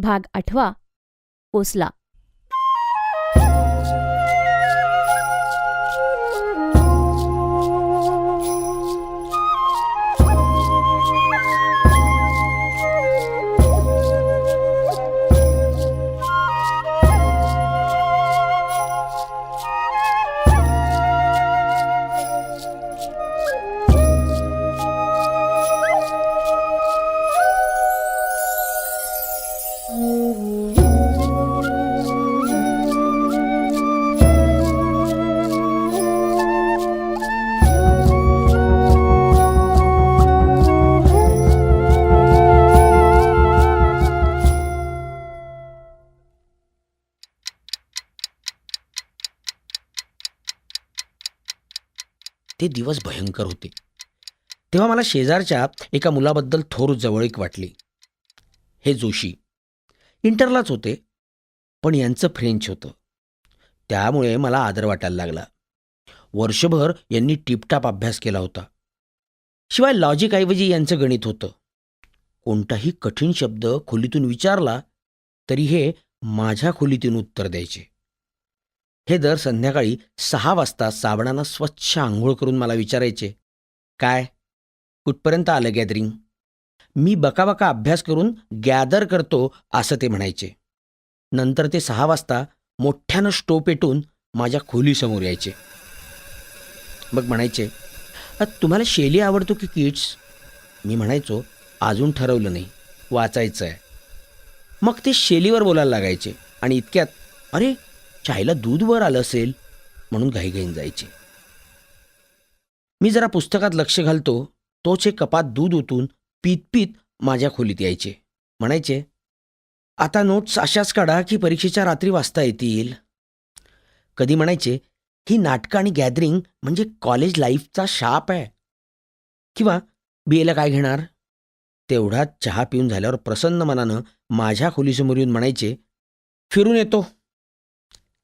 भाग आठवा कोसला ते दिवस भयंकर होते. तेव्हा मला शेजारच्या एका मुलाबद्दल थोर जवळीक वाटली. हे जोशी इंटरलाच होते पण यांचं फ्रेंच होतं. त्यामुळे मला आदर वाटायला लागला. वर्षभर यांनी टिपटाप अभ्यास केला होता. शिवाय लॉजिकऐवजी यांचं गणित होतं. कोणताही कठीण शब्द खोलीतून विचारला तरी हे माझ्या खोलीतून उत्तर द्यायचे. हे दर संध्याकाळी सहा वाजता साबणानं स्वच्छ आंघोळ करून मला विचारायचे. काय? कुठपर्यंत आलं गॅदरिंग? मी बकाबका अभ्यास करून गॅदर करतो असं ते म्हणायचे. नंतर ते सहा वाजता मोठ्यानं स्टोव पेटून माझ्या खोलीसमोर यायचे. मग म्हणायचे तुम्हाला शेली आवडतो की किड्स? मी म्हणायचो अजून ठरवलं नाही वाचायचं आहे मग ते शेलीवर बोलायला लागायचे आणि इतक्यात अरे चायला दूध वर आलं असेल म्हणून घाईघाईन जायचे. मी जरा पुस्तकात लक्ष घालतो तोच हे कपात दूध ओतून पीत पीत माझ्या खोलीत यायचे. म्हणायचे आता नोट्स अशाच काढा की परीक्षेच्या रात्री वाचता येतील. कधी म्हणायचे ही नाटकं आणि गॅदरिंग म्हणजे कॉलेज लाईफचा शाप आहे. किंवा बी एला काय घेणार? तेवढाच चहा पिऊन झाल्यावर प्रसन्न मनानं माझ्या खोलीसमोर येऊन म्हणायचे फिरून येतो.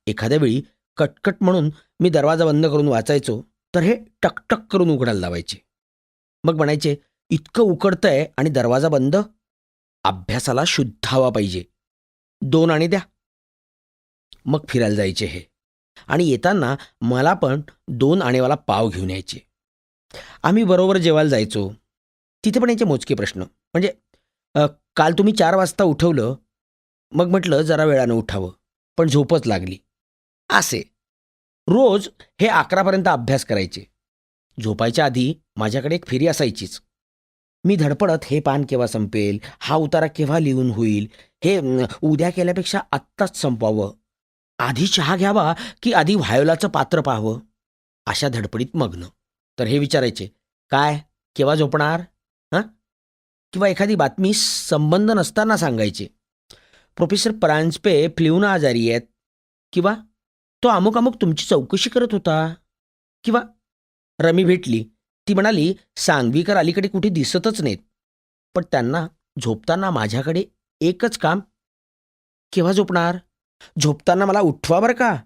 एखाद्या वेळी कटकट म्हणून मी दरवाजा बंद करून वाचायचो तर हे टकटक करून उघडायला लावायचे. मग म्हणायचे इतकं उकडतंय आणि दरवाजा बंद? अभ्यासाला शुद्ध हवा पाहिजे. दोन आणि द्या. मग फिरायला जायचे हे. आणि येताना मला पण दोन आणेवाला पाव घेऊन यायचे. आम्ही बरोबर जेवायला जायचो. तिथे पण याचे मोजके प्रश्न. म्हणजे काल तुम्ही चार वाजता उठवलं. मग म्हटलं जरा वेळानं उठावं. पण झोपच लागली. असे. रोज हे अकरापर्यंत अभ्यास करायचे. झोपायच्या आधी माझ्याकडे एक फेरी असायचीच. मी धडपडत हे पान केव्हा संपेल हा उतारा केव्हा लिहून होईल हे उद्या केल्यापेक्षा आत्ताच संपवावं. आधी चहा घ्यावा की आधी व्हायोलाचं पात्र पाहावं? अशा धडपडीत मग्न. तर हे विचारायचे काय? केव्हा झोपणार? हां? किंवा एखादी बातमी संबंध नसताना सांगायचे प्रोफेसर परांजपे फ्लिवना आजारी आहेत. किंवा तो अमुक अमुक तुमची चौकशी करत होता? किंवा रमी भेटली. ती म्हणाली सांगवीकर अलीकडे कुठे दिसतच नाहीत. पण त्यांना झोपताना माझ्याकडे एकच काम. केव्हा झोपणार? झोपताना मला उठवा बरं का.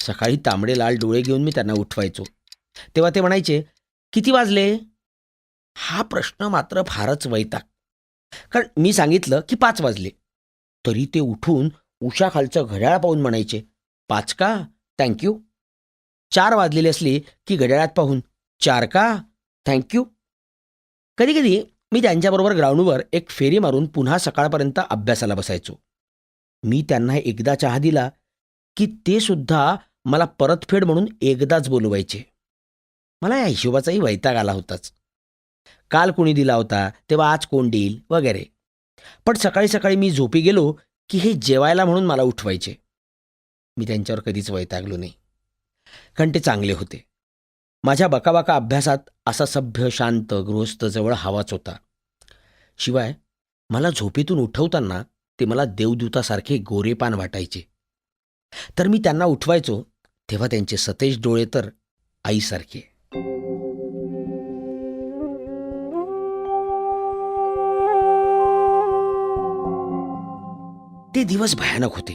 सकाळी तांबडे लाल डोळे घेऊन मी त्यांना उठवायचो. तेव्हा ते म्हणायचे किती वाजले? हा प्रश्न मात्र फारच वैताग. कारण मी सांगितलं की पाच वाजले. तरी ते उठून उशाखालचं घड्याळ पाहून म्हणायचे पाच का? थँक्यू चार वाजलेली असली की घड्याळात पाहून चार का? थँक्यू कधीकधी मी त्यांच्याबरोबर ग्राउंडवर एक फेरी मारून पुन्हा सकाळपर्यंत अभ्यासाला बसायचो. मी त्यांना एकदा चहा दिला की ते सुद्धा मला परतफेड म्हणून एकदाच बोलवायचे. मला या हिशोबाचाही वैताग आला होताच. काल कोणी दिला होता तेव्हा आज कोण देईल? वगैरे. पण सकाळी सकाळी मी झोपी गेलो की हे जेवायला म्हणून मला उठवायचे. मी त्यांच्यावर कधीच वैतागलो नाही. कारण ते चांगले होते. माझ्या बकाबका अभ्यासात असा सभ्य शांत गृहस्थ जवळ हवाच होता. शिवाय मला झोपेतून उठवताना ते मला देवदूतासारखे गोरेपान वाटायचे. तर मी त्यांना उठवायचो तेव्हा त्यांचे सतेज डोळे तर आईसारखे. ते दिवस भयानक होते.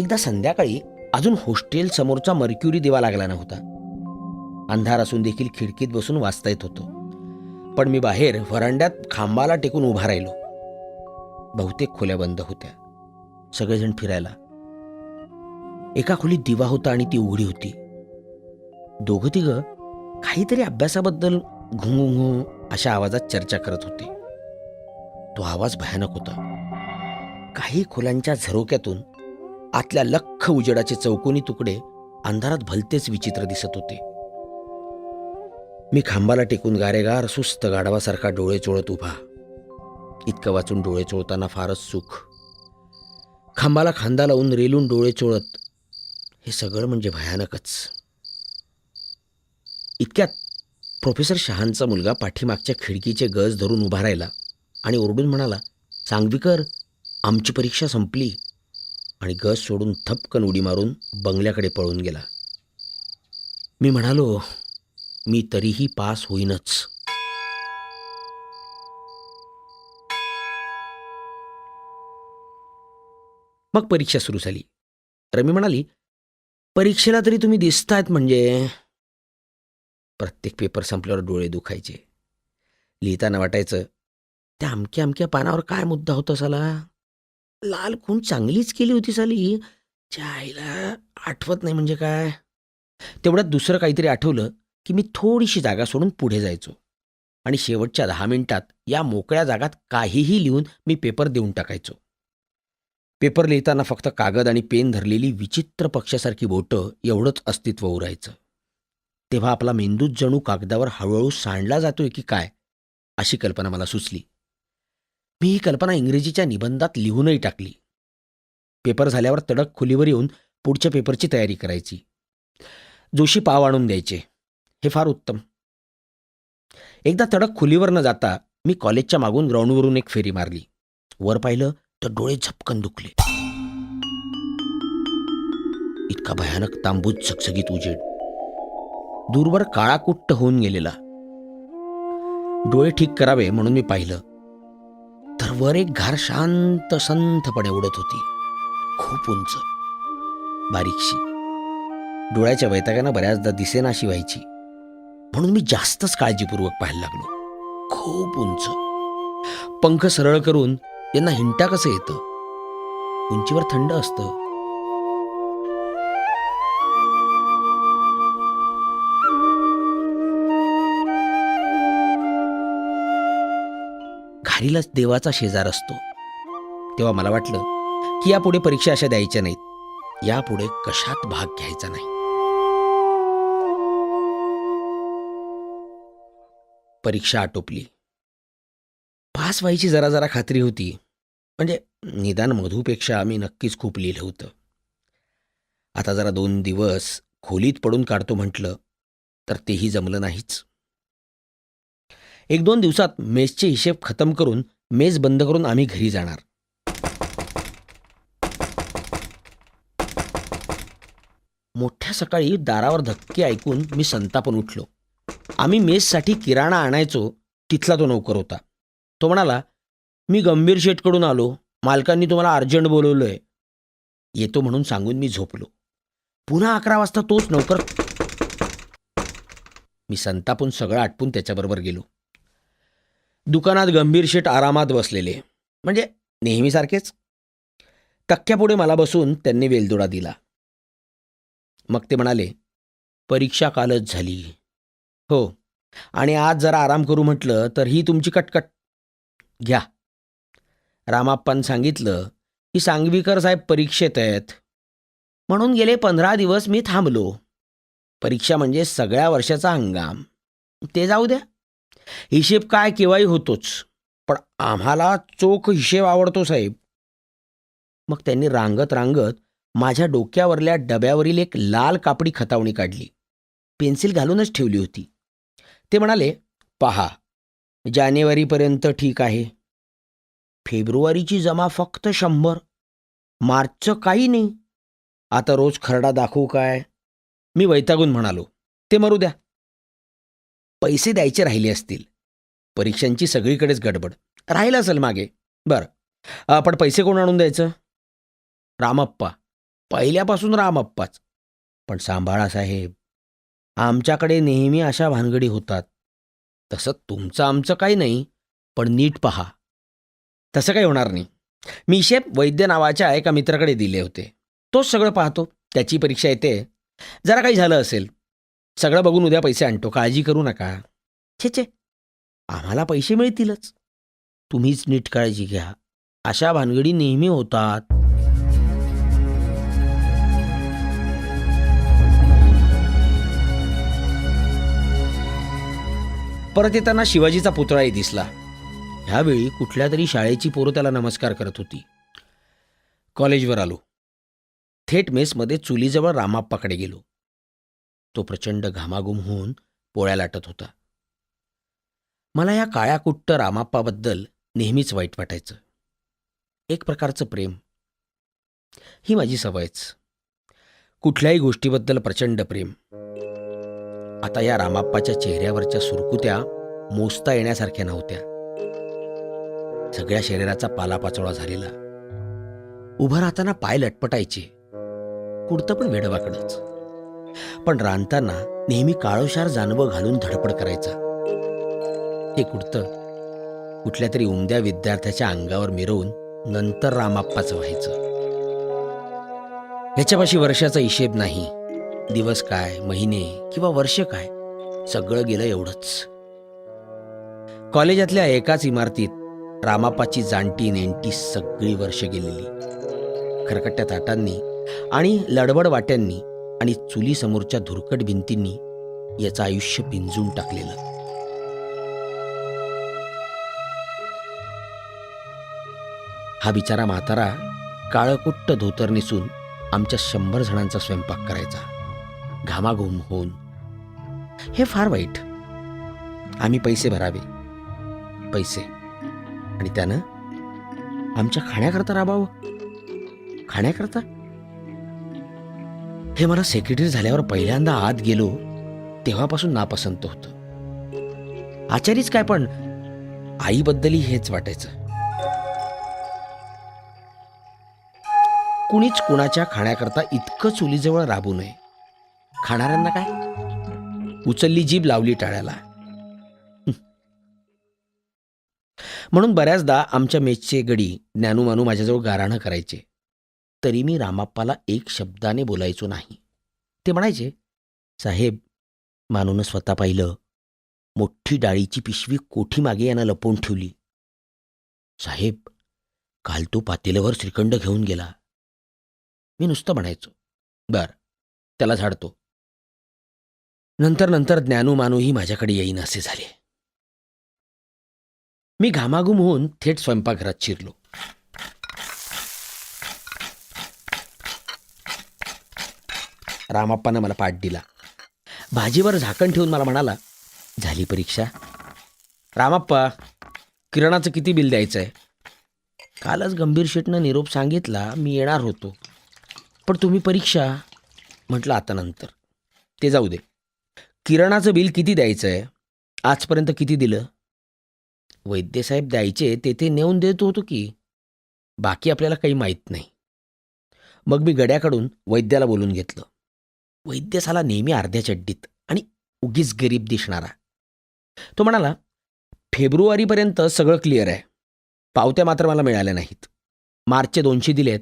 एकदा संध्याकाळी अजून हॉस्टेल समोरचा मर्क्युरी दिवा लागला नव्हता. अंधार असून देखील खिडकीत बसून वाचता येत होतो. पण मी बाहेर व्हरांड्यात खांबाला टेकून उभा राहिलो. बहुतेक खोल्या बंद होत्या. सगळेजण फिरायला. एका खोलीत दिवा होता आणि ती उघडी होती. दोघं तिघं काहीतरी अभ्यासाबद्दल घुंगू घुंगू अशा आवाजात चर्चा करत होते. तो आवाज भयानक होता. काही खोलांच्या झरोक्यातून आतल्या लख्ख उजेडाचे चौकोनी तुकडे अंधारात भलतेच विचित्र दिसत होते. मी खांबाला टेकून गारेगार सुस्त गाढवासारखा डोळे चोळत उभा. इतकं वाचून डोळे चोळताना फारच सुख. खांबाला खांदा लावून रेलून डोळे चोळत हे सगळं म्हणजे भयानकच. इतक्यात प्रोफेसर शहांचा मुलगा पाठीमागच्या खिडकीचे गज धरून उभा राहिला आणि ओरडून म्हणाला सांगवीकर आमची परीक्षा संपली आणि गज सोडून थपकन उडी मारून बंगल्याकडे पळून गेला. मी म्हणालो मी तरीही पास होईनच. मग परीक्षा सुरू झाली. रमी म्हणाली परीक्षेला तरी तुम्ही दिसतायत म्हणजे? प्रत्येक पेपर संपल्यावर डोळे दुखायचे. लिहिताना वाटायचं त्या अमक्या अमक्या पानावर काय मुद्दा होता साला? लाल खून चांगलीच केली होती साली. त्या आईला आठवत नाही म्हणजे काय? तेवढ्यात दुसरं काहीतरी आठवलं की मी थोडीशी जागा सोडून पुढे जायचो. आणि शेवटच्या दहा मिनिटात या मोकळ्या जागात काहीही लिहून मी पेपर देऊन टाकायचो. पेपर लिहिताना फक्त कागद आणि पेन धरलेली विचित्र पक्षासारखी बोटं एवढंच अस्तित्व उरायचं. तेव्हा आपला मेंदूच जणू कागदावर हळूहळू सांडला जातोय की काय अशी कल्पना मला सुचली. मी ही कल्पना इंग्रजीच्या निबंधात लिहूनही टाकली. पेपर झाल्यावर तडक खोलीवर येऊन पुढच्या पेपरची तयारी करायची. जोशी पाव आणून द्यायचे. हे फार उत्तम. एकदा तडक खोलीवर न जाता मी कॉलेजच्या मागून ग्राउंडवरून एक फेरी मारली. वर पाहिलं तर डोळे झपकन दुखले. इतका भयानक तांबूज झगझगीत उजेड. दूरवर काळाकुट्ट होऊन गेलेला. डोळे ठीक करावे म्हणून मी पाहिलं. तर वर एक घार शांत संथपणे उडत होती. खूप उंच. बारीकशी. डोळ्याच्या वैतागानं बऱ्याचदा दिसेनाशी व्हायची म्हणून मी जास्तच काळजीपूर्वक पाहायला लागलो. खूप उंच. पंख सरळ करून यांना हिंटा कसं येतं? उंचीवर थंड असतं. घारीलाच देवाचा शेजार असतो. तेव्हा मला वाटलं की यापुढे परीक्षा अशा द्यायच्या नाहीत. यापुढे कशात भाग घ्यायचा नाही. परीक्षा आटोपली. पास व्हायची जरा जरा खात्री होती. म्हणजे निदान मधूपेक्षा आम्ही नक्कीच खूप लिहिलं होतं. आता जरा दोन दिवस खोलीत पडून काढतो म्हटलं तर तेही जमलं नाहीच. एक दोन दिवसात मेसचे हिशेब खतम करून मेस बंद करून आम्ही घरी जाणार. मोठ्या सकाळी दारावर धक्के ऐकून मी संतापून उठलो. आम्ही मेससाठी किराणा आणायचो तिथला तो नोकर होता. तो म्हणाला मी गंभीर शेटकडून आलो. मालकांनी तुम्हाला अर्जंट बोलवलंय. येतो म्हणून सांगून मी झोपलो. पुन्हा अकरा वाजता तोच नोकर मी संतापून सगळं आटपून त्याच्याबरोबर गेलो. दुकानात गंभीर शेट आरामात बसलेले. म्हणजे नेहमीसारखेच. टक्क्यापुढे मला बसून त्यांनी वेलदोडा दिला. मग ते म्हणाले परीक्षा कालच झाली. हो. आणि आज जरा आराम करू म्हटलं तर ही तुमची कटकट. घ्या. रामाप्पान सांगितलं की सांगवीकर साहेब परीक्षेत आहेत. म्हणून गेले पंधरा दिवस मी थांबलो. परीक्षा म्हणजे सगळ्या वर्षाचा हंगाम. ते जाऊ द्या. हिशेब काय केव्हाही होतोच. पण आम्हाला चोख हिशेब आवडतो साहेब. मग त्यांनी रांगत रांगत माझ्या डोक्यावरल्या डब्यावरील एक लाल कापडी खतावणी काढली. पेन्सिल घालूनच ठेवली होती. ते म्हणाले पहा जानेवारीपर्यंत ठीक आहे. फेब्रुवारीची जमा फक्त शंभर. मार्चचं काही नाही. आता रोज खरडा दाखवू काय? मी वैतागून म्हणालो ते मरू द्या. पैसे द्यायचे राहिले असतील. परीक्षांची सगळीकडेच गडबड. राहिलं असेल मागे. बरं. पण पैसे कोण आणून द्यायचं? रामप्पा. पहिल्यापासून रामप्पाच. पण सांभाळा साहेब आमच्याकडे नेहमी अशा भानगडी होतात. तसं तुमचं आमचं काही नाही पण नीट पहा. तसं काही होणार नाही. मी शेप वैद्य नावाच्या एका मित्राकडे दिले होते. तोच सगळं पाहतो. त्याची परीक्षा येते. जरा काही झालं असेल. सगळं बघून उद्या पैसे आणतो काळजी करू नका. छे छे. आम्हाला पैसे मिळतीलच. तुम्हीच नीट काळजी घ्या. अशा भानगडी नेहमी होतात. परत येताना शिवाजीचा पुतळाही दिसला. ह्यावेळी कुठल्या तरी शाळेची पोरं त्याला नमस्कार करत होती. कॉलेजवर आलो. थेट मेसमध्ये चुलीजवळ रामाप्पाकडे गेलो. तो प्रचंड घामाघूम होऊन पोळ्या लाटत होता. मला या काळ्या कुट्ट रामाप्पाबद्दल नेहमीच वाईट वाटायचं. एक प्रकारचं प्रेम. ही माझी सवयच कुठल्याही गोष्टीबद्दल प्रचंड प्रेम. आता या रामाप्पाच्या चेहऱ्यावरच्या सुरकुत्या मोजता येण्यासारख्या नव्हत्या. सगळ्या शरीराचा पालापाचोळा झालेला. उभं राहताना पाय लटपटायचे. कुडतं पण वेडवाकडंच. पण रांधताना नेहमी काळोशार जानवं घालून धडपड करायचा. हे कुडतं कुठल्या तरी उमद्या विद्यार्थ्याच्या अंगावर मिरवून नंतर रामाप्पाचं व्हायचं. ह्याच्यापाशी वर्षाचा हिशेब नाही. दिवस काय महिने किंवा वर्ष काय सगळं गेलं एवढंच. कॉलेजातल्या एकाच इमारतीत रामाप्पाची जाणटी नेणटी सगळी वर्ष गेलेली. खरकट्या ताटांनी आणि लडबड वाट्यांनी आणि चुलीसमोरच्या धुरकट भिंतींनी याचं आयुष्य पिंजून टाकलेलं. हा बिचारा म्हातारा काळकुट्ट धोतर नेसून आमच्या शंभर जणांचा स्वयंपाक करायचा. घामाघूम होऊन. हे फार वाईट. आम्ही पैसे भरावे. पैसे. आणि त्यानं आमच्या खाण्याकरता राबावं. खाण्याकरता? हे मला सेक्रेटरी झाल्यावर पहिल्यांदा आत गेलो तेव्हापासून नापसंत होतं. आचारीच काय पण आईबद्दलही हेच वाटायचं. कुणीच कुणाच्या खाण्याकरता इतकं चुलीजवळ राबू नये. खाणाऱ्यांना काय? उचलली जीभ लावली टाळ्याला. म्हणून बऱ्याचदा आमच्या मेचचे गडी ज्ञानूमानू माझ्याजवळ गाराणं करायचे. तरी मी रामाप्पाला एक शब्दाने बोलायचो नाही. ते म्हणायचे साहेब मानूनं स्वतः पाहिलं मोठी डाळीची पिशवी कोठी मागे यानं लपवून ठेवली. साहेब काल तो पातेल्यावर श्रीखंड घेऊन गेला. मी नुसतं म्हणायचो बर त्याला झाडतो. नंतर नंतर ज्ञानू मानूही माझ्याकडे येईन असे झाले. मी घामाघूम होऊन थेट स्वयंपाकघरात शिरलो. रामाप्पानं मला पाठ दिला. भाजीवर झाकण ठेवून मला म्हणाला झाली परीक्षा. रामाप्पा किरणाचं किती बिल द्यायचं आहे कालच गंभीर शेटनं निरोप सांगितला मी येणार होतो. पण तुम्ही परीक्षा. म्हटलं आता नंतर. ते जाऊ दे. किरणाचं बिल किती द्यायचं आहे आजपर्यंत किती दिलं? वैद्यसाहेब द्यायचे तेथे नेऊन देत होतो की. बाकी आपल्याला काही माहीत नाही. मग मी गड्याकडून वैद्याला बोलून घेतलं. वैद्य साला नेहमी अर्ध्या चड्डीत आणि उगीच गरीब दिसणारा. तो म्हणाला फेब्रुवारीपर्यंत सगळं क्लिअर आहे. पावत्या मात्र मला मिळाल्या नाहीत. मार्चचे दोनशे दिलेत.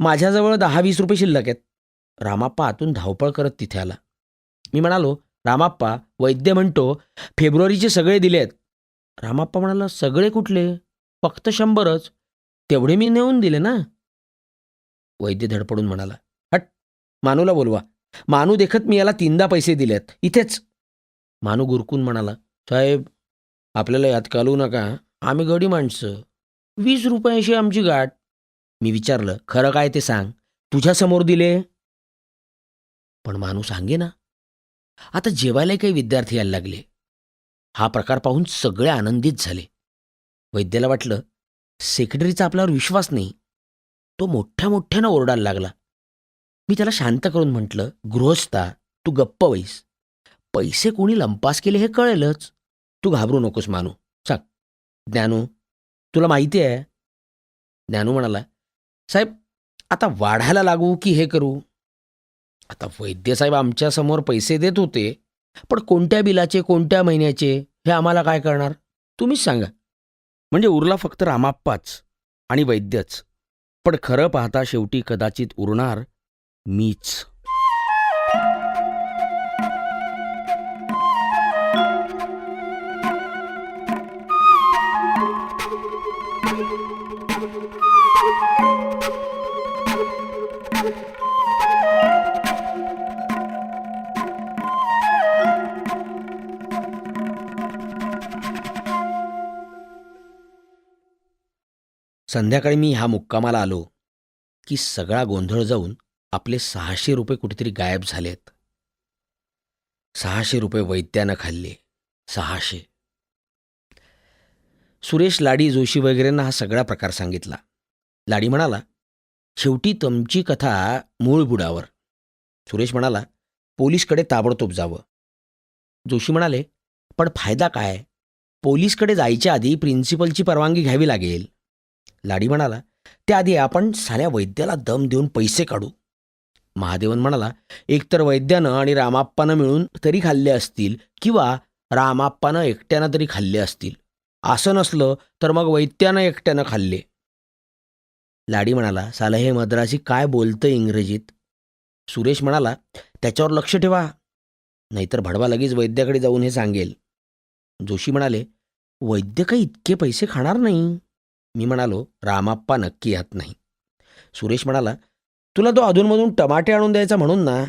माझ्याजवळ दहा वीस रुपये शिल्लक आहेत. रामाप्पा आतून धावपळ करत तिथे आला. मी म्हणालो रामाप्पा वैद्य म्हणतो फेब्रुवारीचे सगळे दिलेत. रामाप्पा म्हणाला सगळे कुठले? फक्त शंभरच. तेवढे मी नेऊन दिले ना. वैद्य धडपडून म्हणाला हट मानूला बोलवा. मानू देखत मी याला तीनदा पैसे दिलेत. इथेच. मानू गुरकून म्हणाला साहेब आपल्याला यात कालू नका. आम्ही गडी माणसं. वीस रुपयाशी आमची गाठ. मी विचारलं खरं काय ते सांग? तुझ्यासमोर दिले? पण मानू सांगे ना. आता जेवायला काही विद्यार्थी यायला लागले. हा प्रकार पाहून सगळे आनंदित झाले. वैद्याला वाटलं सेक्रेटरीचा आपल्यावर विश्वास नाही. तो मोठ्या मोठ्यानं ओरडायला लागला. मी त्याला शांत करून म्हटलं गृहस्था तू गप्प वैस पैसे कोणी लंपास केले हे कळेलच. तू घाबरू नकोस मानू. सांग ज्ञानू तुला माहिती आहे. ज्ञानू म्हणाला साहेब आता वाढायला लागू की हे करू? आता वैद्यसाहेब आमच्यासमोर पैसे देत होते पण कोणत्या बिलाचे कोणत्या महिन्याचे हे आम्हाला काय करणार? तुम्हीच सांगा. म्हणजे उरला फक्त रामाप्पाच आणि वैद्यच. पण खरं पाहता शेवटी कदाचित उरणार मीच. संध्याकाळी मी ह्या मुक्कामाला आलो की सगळा गोंधळ जाऊन आपले सहाशे रुपये कुठेतरी गायब झालेत. सहाशे रुपये वैद्यानं खाल्ले. सहाशे. सुरेश लाडी जोशी वगैरेंना हा सगळा प्रकार सांगितला. लाडी म्हणाला शेवटी तुमची कथा मूळ बुडावर. सुरेश म्हणाला पोलीसकडे ताबडतोब जावं. जोशी म्हणाले पण फायदा काय? पोलीसकडे जायच्या आधी प्रिन्सिपलची परवानगी घ्यावी लागेल. लाडी म्हणाला त्याआधी आपण साऱ्या वैद्याला दम देऊन पैसे काढू. महादेवन म्हणाला एकतर वैद्यानं आणि रामाप्पानं मिळून तरी खाल्ले असतील किंवा रामाप्पानं एकट्यानं तरी खाल्ले असतील. असं नसलं तर मग वैद्यानं एकट्यानं खाल्ले. लाडी म्हणाला साला हे मद्रासी काय बोलतं इंग्रजीत? सुरेश म्हणाला त्याच्यावर लक्ष ठेवा. नाहीतर भडवा लगेच वैद्याकडे जाऊन हे सांगेल. जोशी म्हणाले वैद्य काही इतके पैसे खाणार नाही. मी म्हणालो रामाप्पा नक्की यात नाही. सुरेश म्हणाला तुला तो अधूनमधून टमाटे आणून द्यायचा म्हणून ना?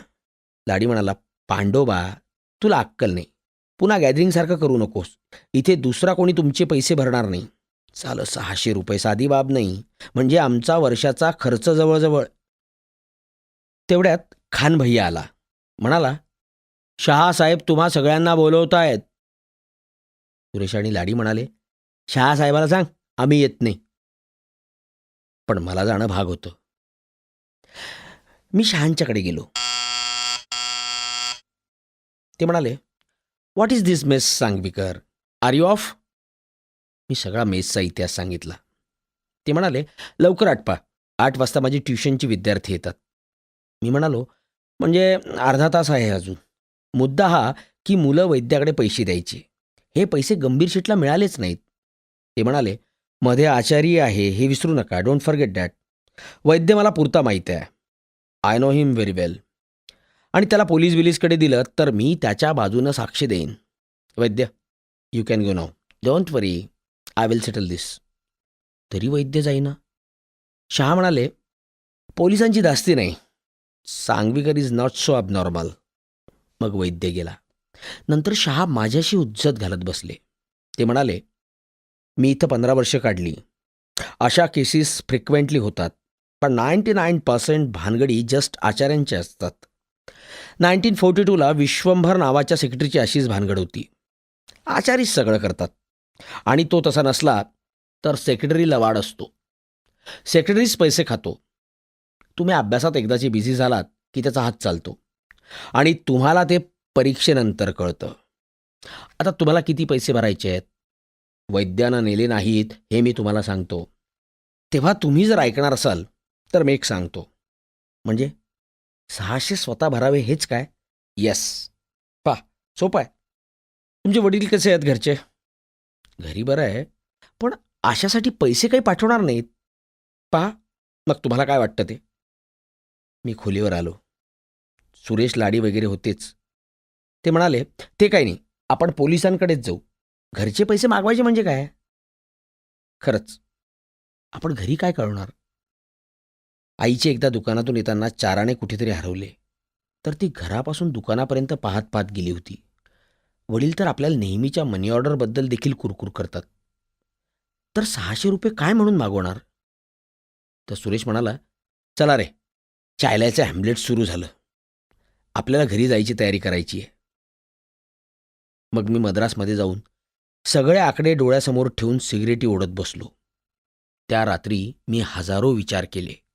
लाडी म्हणाला पांडोबा तुला अक्कल नाही. पुन्हा गॅदरिंगसारखं करू नकोस. इथे दुसरा कोणी तुमचे पैसे भरणार नाही. चालं सहाशे रुपये साधी बाब नाही. म्हणजे आमचा वर्षाचा खर्च जवळजवळ. तेवढ्यात खान भैया आला. म्हणाला शहासाहेब तुम्हा सगळ्यांना बोलवतायत. सुरेश आणि लाडी म्हणाले शहासाहेबाला सांग आम्ही येत नाही. पण मला जाणं भाग होतं. मी शहांच्याकडे गेलो. ते म्हणाले what is this mess Sangvikar? Are you off मी सगळा मेसचा इतिहास सांगितला. ते म्हणाले लवकर आटपा. आठ वाजता माझी ट्युशनची विद्यार्थी येतात. मी म्हणालो म्हणजे अर्धा तास आहे अजून. मुद्दा हा की मुलं वैद्याकडे पैसे द्यायची. हे पैसे गंभीर शीटला मिळालेच नाहीत. ते म्हणाले मध्ये आचारी आहे हे विसरू नका. डोंट फॉरगेट दॅट वैद्य मला पुरता माहीत आहे. I know him very well आणि त्याला पोलीस बिलीसकडे दिलं तर मी त्याच्या बाजूनं साक्षी देईन. Vaidya you can go now don't worry I will settle this तरी वैद्य जाईना. शहा म्हणाले पोलिसांची दास्ती नाही. Sangvikar is not so abnormal मग वैद्य गेला. नंतर शहा माझ्याशी उज्जत घालत बसले. ते म्हणाले मी इथं पंधरा वर्ष काढली. अशा केसेस फ्रिक्वेंटली होतात. पण नाईंटी नाईन पर्सेंट भानगडी जस्ट आचार्यांच्या असतात. नाईन्टीन फोर्टी टूला विश्वंभर नावाच्या सेक्रेटरीची अशीच भानगड होती. आचारीच सगळं करतात. आणि तो तसा नसला तर सेक्रेटरीला वाढ असतो. सेक्रेटरीच पैसे खातो. तुम्ही अभ्यासात एकदाची बिझी झालात की त्याचा हात चालतो. आणि तुम्हाला ते परीक्षेनंतर कळतं. आता तुम्हाला किती पैसे भरायचे आहेत? वैद्यानं नेले नाहीत हे मी तुम्हाला सांगतो. तेव्हा तुम्ही जर ऐकणार असाल तर मी एक सांगतो. म्हणजे सहाशे स्वतः भरावे हेच काय? येस पा सोपं आहे. तुमचे वडील कसे आहेत घरचे? घरी बरं आहे पण अशासाठी पैसे काही पाठवणार नाहीत. पहा मग तुम्हाला काय वाटतं ते? मी खोलीवर आलो. सुरेश लाडी वगैरे होतेच. ते म्हणाले ते काही नाही आपण पोलिसांकडेच जाऊ. घरचे पैसे मागवायचे म्हणजे काय? खरंच. आपण घरी काय कळवणार? आईचे एकदा दुकानातून येताना चाराने कुठेतरी हरवले. तर ती घरापासून दुकानापर्यंत पाहत पाहत गेली होती. वडील तर आपल्याला नेहमीच्या मनी ऑर्डरबद्दल देखील कुरकुर करतात. तर सहाशे रुपये काय म्हणून मागवणार? तर सुरेश म्हणाला चला रे चायल्याचं हॅम्लेट सुरू झालं. आपल्याला घरी जायची तयारी करायची आहे. मग मी मद्रासमध्ये जाऊन सगळे आकडे डोळ्यासमोर ठेवून सिगरेटी ओढत बसलो. त्या रात्री मी हजारो विचार केले.